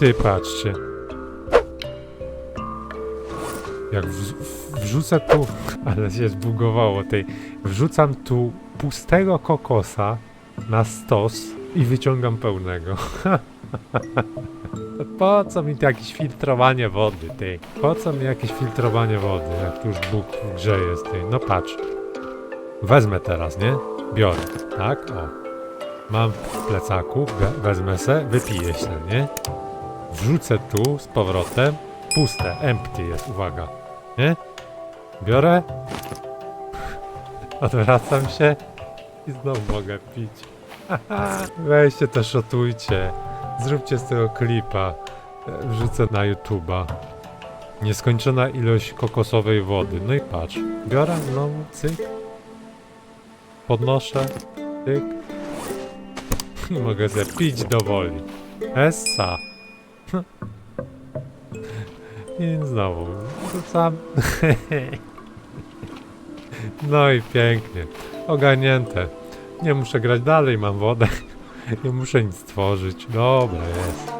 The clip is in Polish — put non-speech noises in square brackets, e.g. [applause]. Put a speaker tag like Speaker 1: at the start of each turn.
Speaker 1: Ty patrzcie. Jak w, w, wrzucę tu, [laughs] ale się zbugowało tej, wrzucam tu pustego kokosa na stos i wyciągam pełnego. [laughs] Po co mi jakieś filtrowanie wody, ty? Po co mi jakieś filtrowanie wody, jak tu już Bóg w grze jest, ty? No patrz. Wezmę teraz, nie? Biorę, tak? O. Mam w plecaku, we- wezmę se, wypiję się, nie? Wrzucę tu z powrotem. Puste, empty jest, uwaga. Nie? Biorę. Odwracam się i znowu mogę pić. [laughs] Weźcie to, szotujcie. Zróbcie z tego klipa. Wrzucę na YouTube'a. Nieskończona ilość kokosowej wody. No i patrz. Biorę znowu, cyk. Podnoszę, cyk. [laughs] I mogę sobie pić do woli. Essa. I znowu wrzucam. [laughs] No i pięknie. Ogarnięte. Nie muszę grać dalej, mam wodę. [laughs] Nie muszę nic tworzyć. Dobra jest.